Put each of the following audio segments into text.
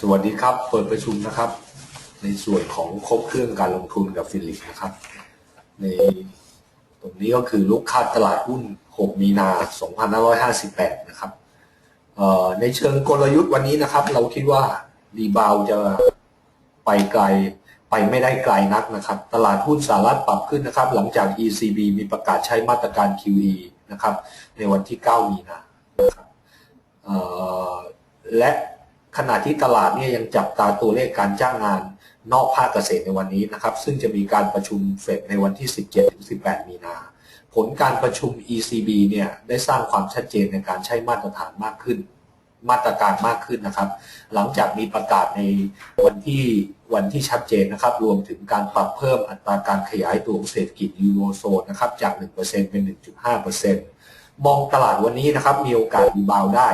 สวัสดีครับ เปิดประชุมนะครับ ในส่วนของครบเครื่องการลงทุนกับฟิลิปนะครับ ในตรงนี้ก็คือลูกค้าตลาดหุ้น 6 มีนา 2558 นะครับในเชิงกลยุทธ์วันนี้นะครับ เราคิดว่ารีบาวจะไปไกลไปไม่ได้ไกลนักนะครับ ตลาดหุ้นสหรัฐปรับขึ้นนะครับ หลังจาก ECB มีประกาศใช้มาตรการ QE นะครับ ในวันที่ 9 มีนาและ ขณะที่ตลาดเนี่ยยังจับตาตัวเลขการจ้างงานนอกภาคเกษตรในวันนี้นะครับ ซึ่งจะมีการประชุมเฟดในวันที่ 17-18 มีนา ผลการประชุม ECB เนี่ยได้สร้างความชัดเจนในการใช้มาตรฐานมากขึ้น มาตรการมากขึ้นนะครับ หลังจากมีประกาศในวันที่วันที่ชัดเจนนะครับ รวมถึงการปรับเพิ่มอัตราการขยายตัวของเศรษฐกิจยูโรโซนนะครับจาก 1%เป็น 1.5%มองตลาดวันนี้นะครับมีโอกาสรีบาวได้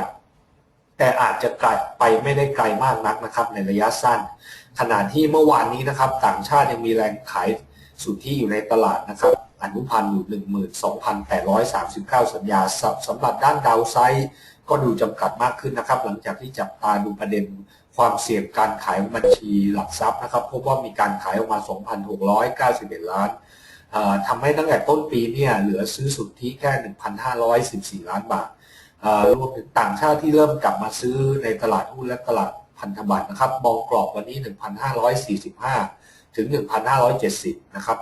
แต่อาจจะไกลไปไม่ได้ไกลมากนักนะครับในระยะสั้น ขณะที่เมื่อวานนี้นะครับ ต่างชาติยังมีแรงขายสุทธิอยู่ในตลาดนะครับอนุพันธ์อยู่ 12,839 สัญญาสำสำหรับด้านดาวไซด์ก็ดูจำกัดมากขึ้นนะครับ หลังจากที่จับตาดูประเด็นความเสี่ยงการขายบัญชีหลักทรัพย์นะครับพบว่ามีการขายออกมา 2,691 ล้านทำให้ตั้งแต่ต้นปีเนี่ยเหลือซื้อสุทธิแค่ 1,514 ล้านบาท รวมถึงต่างชาติที่เริ่มกลับมาซื้อในตลาดหุ้นและตลาดพันธบัตรนะครับมองกรอบวันนี้ 1,545 ถึง 1,570 นะครับ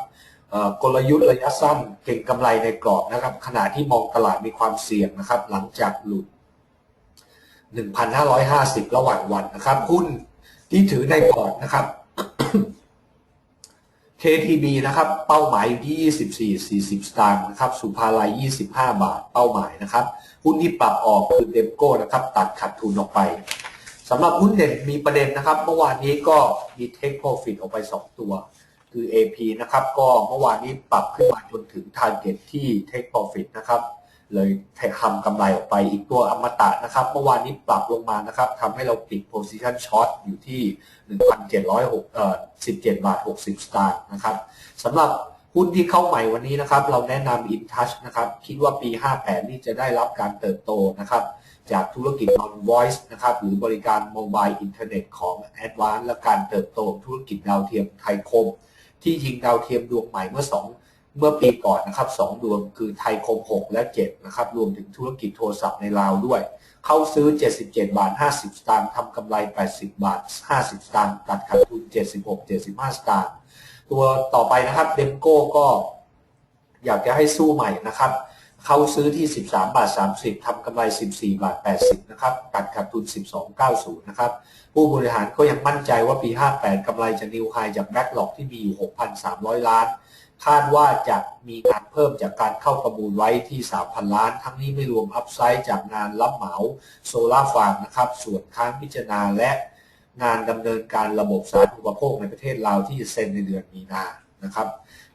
กลยุทธ์ระยะสั้นเก่งกำไรในกรอบนะครับ ขณะที่มองตลาดมีความเสี่ยงนะครับ หลังจากหลุด 1,550 ระหว่างวันนะครับ หุ้นที่ถือในพอร์ตนะครับ KTB นะครับเป้าหมายอยู่ที่ 24 40 สตางค์นะครับสุภาลัย 25 บาทเป้าหมายนะครับหุ้นที่ปรับออกคือเดมโก้นะครับตัดขาดทุนออกไปสำหรับหุ้นเด่นมีประเด็นนะครับ เมื่อวานนี้ก็มีเทคโปรฟิตออกไป 2 ตัว คือ AP นะครับก็เมื่อวานนี้ปรับขึ้นมาจนถึงทาร์เก็ตที่เทคโปรฟิตนะครับ เลยทำกำไรออกไปอีกตัวอมตะนะครับ เมื่อวานนี้ปรับลงมานะครับทำให้เราปิด position short อยู่ที่ 1,706เอ่อ17 บาท 60 สตางค์นะครับสำหรับหุ้นที่เข้าใหม่วันนี้นะครับ เราแนะนำ InTouch นะครับ คิดว่าปี 58 นี่จะได้รับการเติบโตนะครับ จากธุรกิจ non voice นะครับ หรือบริการโมบายอินเทอร์เน็ตของ Advance และการเติบโตธุรกิจดาวเทียมไทยคม ที่ยิงดาวเทียมดวงใหม่เมื่อ 2 เมื่อปีก่อนนะครับ2ดวงคือไทยคม 6 และ 7 นะครับ รวมถึงธุรกิจโทรศัพท์ในลาวด้วย เข้าซื้อ 77 บาท 50 สตางค์ทำกำไร 80 บาท 50 สตางค์ตัดขาดทุน 76 75 สตางค์ตัวต่อไปนะครับเดมโก้ก็อยากจะให้สู้ใหม่นะครับ เข้าซื้อที่ 13 บาท 30 ทำกำไร 14 บาท 80 นะครับ ตัดขาดทุน 12.90 นะครับ ผู้บริหารก็ยังมั่นใจว่าปี 58 กำไรจะนิวไฮจากแบ็กหลอกที่มีอยู่ 6,300 ล้าน คาดว่าจะมีการเพิ่มจากการเข้าประมูลไว้ที่ 3,000 ล้าน ทั้งนี้ไม่รวมอัพไซด์จากงานรับเหมาโซลาร์ฟาร์มนะครับ ส่วนค้างพิจารณาและงานดำเนินการระบบสาธารณูปโภคในประเทศลาวที่เซ็นในเดือนมีนานะครับ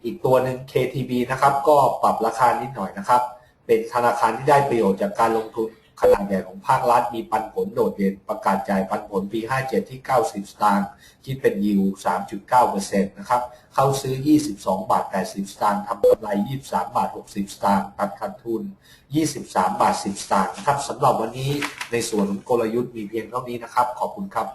อีกตัวหนึ่ง KTB นะครับ ก็ปรับราคานิดหน่อยนะครับ เป็นธนาคารที่ได้ประโยชน์จากการลงทุน ขนาดใหญ่ของภาครัฐมีปันผลโดดเด่นประกาศจ่ายปันผลปี 57 ที่ 90 สตางค์คิดเป็นยิว 3.9%นะครับ เข้าซื้อ 22 บาท 80 สตางค์ทำกำไร 23 บาท 60 สตางค์ตัดขาดทุน 23 บาท 10 สตางค์นะครับสำหรับวันนี้ในส่วนของกลยุทธ์มีเพียงเท่านี้นะครับ ขอบคุณครับ